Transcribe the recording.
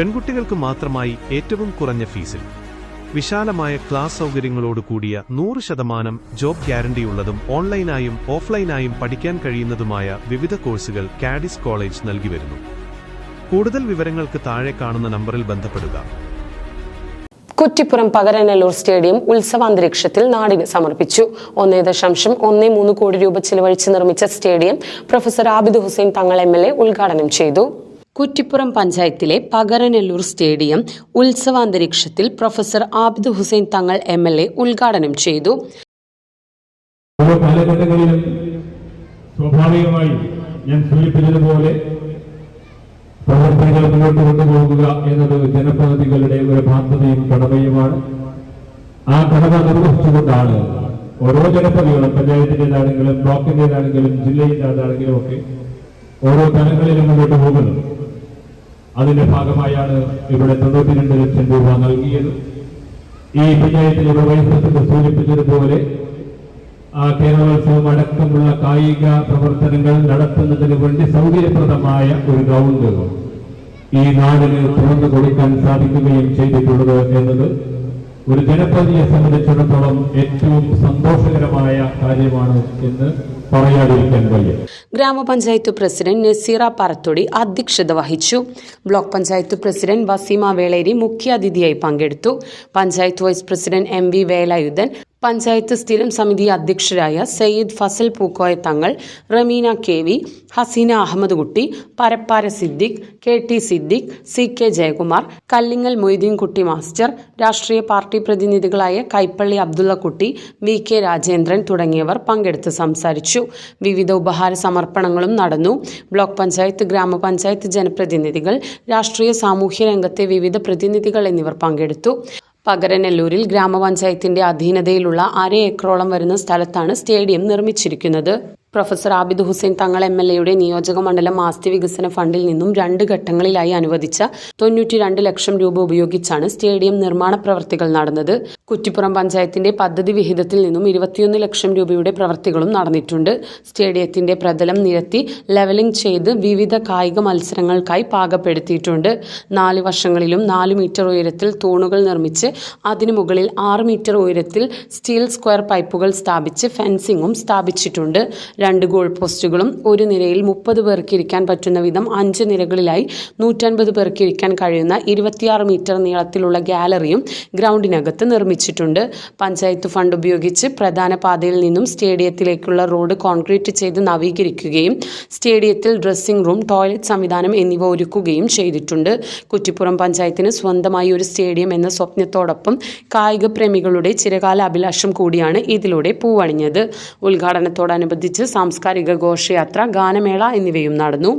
പെൺകുട്ടികൾക്ക് മാത്രമായി ഏറ്റവും കുറഞ്ഞ ഫീസിൽ. വിശാലമായ ക്ലാസ് സൗകര്യങ്ങളോട് കൂടിയ നൂറ് ശതമാനം ജോബ് ഗ്യാരണ്ടിയുള്ളതും ഓൺലൈനായും ഓഫ്ലൈനായും പഠിക്കാൻ കഴിയുന്നതുമായ വിവിധ കോഴ്സുകൾ കാഡിസ് കോളേജ് നൽകി വരുന്നു. കൂടുതൽ വിവരങ്ങൾക്ക് താഴെ കാണുന്ന നമ്പറിൽ ബന്ധപ്പെടുക. കുറ്റിപ്പുറം പകരനെല്ലൂർ സ്റ്റേഡിയം ഉത്സവാന്തരീക്ഷത്തിൽ നാടിന് സമർപ്പിച്ചു. ഒന്നേ ദശാംശം ഒന്നേ മൂന്ന് കോടി രൂപ ചിലവഴിച്ച് നിർമ്മിച്ച stadium professor Abid Hussain Thangal M ഉദ്ഘാടനം ചെയ്തു. കുറ്റിപ്പുറം പഞ്ചായത്തിലെ Pakaranellur stadium ഉത്സവാന്തരീക്ഷത്തിൽ professor Abid Hussain Thangal M L A ഉദ്ഘാടനം ചെയ്തു. സ്വാഭാവികമായി ഞാൻ സൂചിപ്പിച്ചതുപോലെ പ്രവർത്തനങ്ങൾ മുന്നോട്ട് കൊണ്ടുപോകുക എന്നത് ജനപ്രതിനിധികളുടെ ഒരു ബാധ്യതയും കടമയുമാണ്. ആ കടമ നിർവഹിച്ചുകൊണ്ടാണ് ഓരോ ജനപ്രതികളും പഞ്ചായത്തിന്റെതാണെങ്കിലും ബ്ലോക്കിന്റെതാണെങ്കിലും ജില്ലയിന്റെതാണെങ്കിലും ഒക്കെ ഓരോ തലങ്ങളിലും മുന്നോട്ട് പോകുന്നത്. അതിന്റെ ഭാഗമായാണ് ഇവിടെ തൊണ്ണൂറ്റിരണ്ട് ലക്ഷം രൂപ നൽകിയത്. ഈ പഞ്ചായത്തിൽ ഇവിടെ വൈദ്യുതി സൂചിപ്പിച്ചതുപോലെ കേരളോത്സവം അടക്കമുള്ള കായിക പ്രവർത്തനങ്ങൾ നടത്തുന്നതിന് വേണ്ടി സൗകര്യപ്രദമായ ഒരു ഗ്രൗണ്ട് ഈ നാടിന് തുറന്നു കൊടുക്കാൻ സാധിക്കുകയും ചെയ്തിട്ടുള്ളത് എന്നത് ഒരു ജനപ്രതിയെ സംബന്ധിച്ചിടത്തോളം ഏറ്റവും സന്തോഷകരമായ കാര്യമാണ് എന്ന് ഗ്രാമപഞ്ചായത്ത് പ്രസിഡന്റ് നസീറ പറത്തൊടി അധ്യക്ഷത വഹിച്ചു. ബ്ലോക്ക് പഞ്ചായത്ത് പ്രസിഡന്റ് വസീമ വേളേരി മുഖ്യാതിഥിയായി പങ്കെടുത്തു. Panchayat vice president M V Velayudhan panchayat സ്ഥിരം സമിതി അധ്യക്ഷരായ Sayyid Fazal Pookoya Thangal Ramina K V Haseena Ahammed Kutty Parappara Siddique K T Siddique C K Jayakumar Kallingal Moideenkutty master രാഷ്ട്രീയ party പ്രതിനിധികളായ Kaipally Abdullakutty V K Rajendran തുടങ്ങിയവർ പങ്കെടുത്ത് സംസാരിച്ചു. വിവിധ ഉപഹാര സമർപ്പണങ്ങളും നടന്നു. Block panchayat ഗ്രാമപഞ്ചായത്ത് ജനപ്രതിനിധികൾ രാഷ്ട്രീയ സാമൂഹ്യ രംഗത്തെ വിവിധ പ്രതിനിധികൾ എന്നിവർ പങ്കെടുത്തു. പകരനെല്ലൂരിൽ ഗ്രാമപഞ്ചായത്തിന്റെ അധീനതയിലുള്ള അര ഏക്കറോളം വരുന്ന സ്ഥലത്താണ് സ്റ്റേഡിയം നിർമ്മിച്ചിരിക്കുന്നത്. Professor Abid Hussain Thangal M L എയുടെ നിയോജക മണ്ഡലം ആസ്തി വികസന ഫണ്ടിൽ നിന്നും രണ്ട് ഘട്ടങ്ങളിലായി അനുവദിച്ച തൊണ്ണൂറ്റി രണ്ട് ലക്ഷം രൂപ ഉപയോഗിച്ചാണ് സ്റ്റേഡിയം നിർമ്മാണ പ്രവർത്തികൾ നടന്നത്. കുറ്റിപ്പുറം പഞ്ചായത്തിന്റെ പദ്ധതി വിഹിതത്തിൽ നിന്നും ഇരുപത്തിയൊന്ന് ലക്ഷം രൂപയുടെ പ്രവർത്തികളും നടന്നിട്ടുണ്ട്. സ്റ്റേഡിയത്തിന്റെ പ്രതലം നിരത്തി ലെവലിംഗ് ചെയ്ത് വിവിധ കായിക മത്സരങ്ങൾക്കായി പാകപ്പെടുത്തിയിട്ടുണ്ട്. നാല് വർഷങ്ങളിലും നാല് മീറ്റർ ഉയരത്തിൽ തൂണുകൾ നിർമ്മിച്ച് അതിനു മുകളിൽ ആറ് മീറ്റർ ഉയരത്തിൽ സ്റ്റീൽ സ്ക്വയർ പൈപ്പുകൾ സ്ഥാപിച്ച് ഫെൻസിംഗും സ്ഥാപിച്ചിട്ടുണ്ട്. രണ്ട് ഗോൾ പോസ്റ്റുകളും ഒരു നിരയിൽ മുപ്പത് പേർക്ക് ഇരിക്കാൻ പറ്റുന്ന വിധം അഞ്ച് നിരകളിലായി നൂറ്റൻപത് പേർക്ക് ഇരിക്കാൻ കഴിയുന്ന ഇരുപത്തിയാറ് മീറ്റർ നീളത്തിലുള്ള ഗാലറിയും ഗ്രൗണ്ടിനകത്ത് നിർമ്മിച്ചിട്ടുണ്ട്. പഞ്ചായത്ത് ഫണ്ട് ഉപയോഗിച്ച് പ്രധാന പാതയിൽ നിന്നും സ്റ്റേഡിയത്തിലേക്കുള്ള റോഡ് കോൺക്രീറ്റ് ചെയ്ത് നവീകരിക്കുകയും സ്റ്റേഡിയത്തിൽ ഡ്രസ്സിംഗ് റൂം ടോയ്ലറ്റ് സംവിധാനം എന്നിവ ഒരുക്കുകയും ചെയ്തിട്ടുണ്ട്. കുറ്റിപ്പുറം പഞ്ചായത്തിന് സ്വന്തമായി ഒരു സ്റ്റേഡിയം എന്ന സ്വപ്നത്തോടൊപ്പം കായിക പ്രേമികളുടെ ചിരകാല അഭിലാഷം കൂടിയാണ് ഇതിലൂടെ പൂവണിഞ്ഞത്. ഉദ്ഘാടനത്തോടനുബന്ധിച്ച് സാംസ്കാരിക ഘോഷയാത്ര ഗാനമേള എന്നിവയും നടന്നു.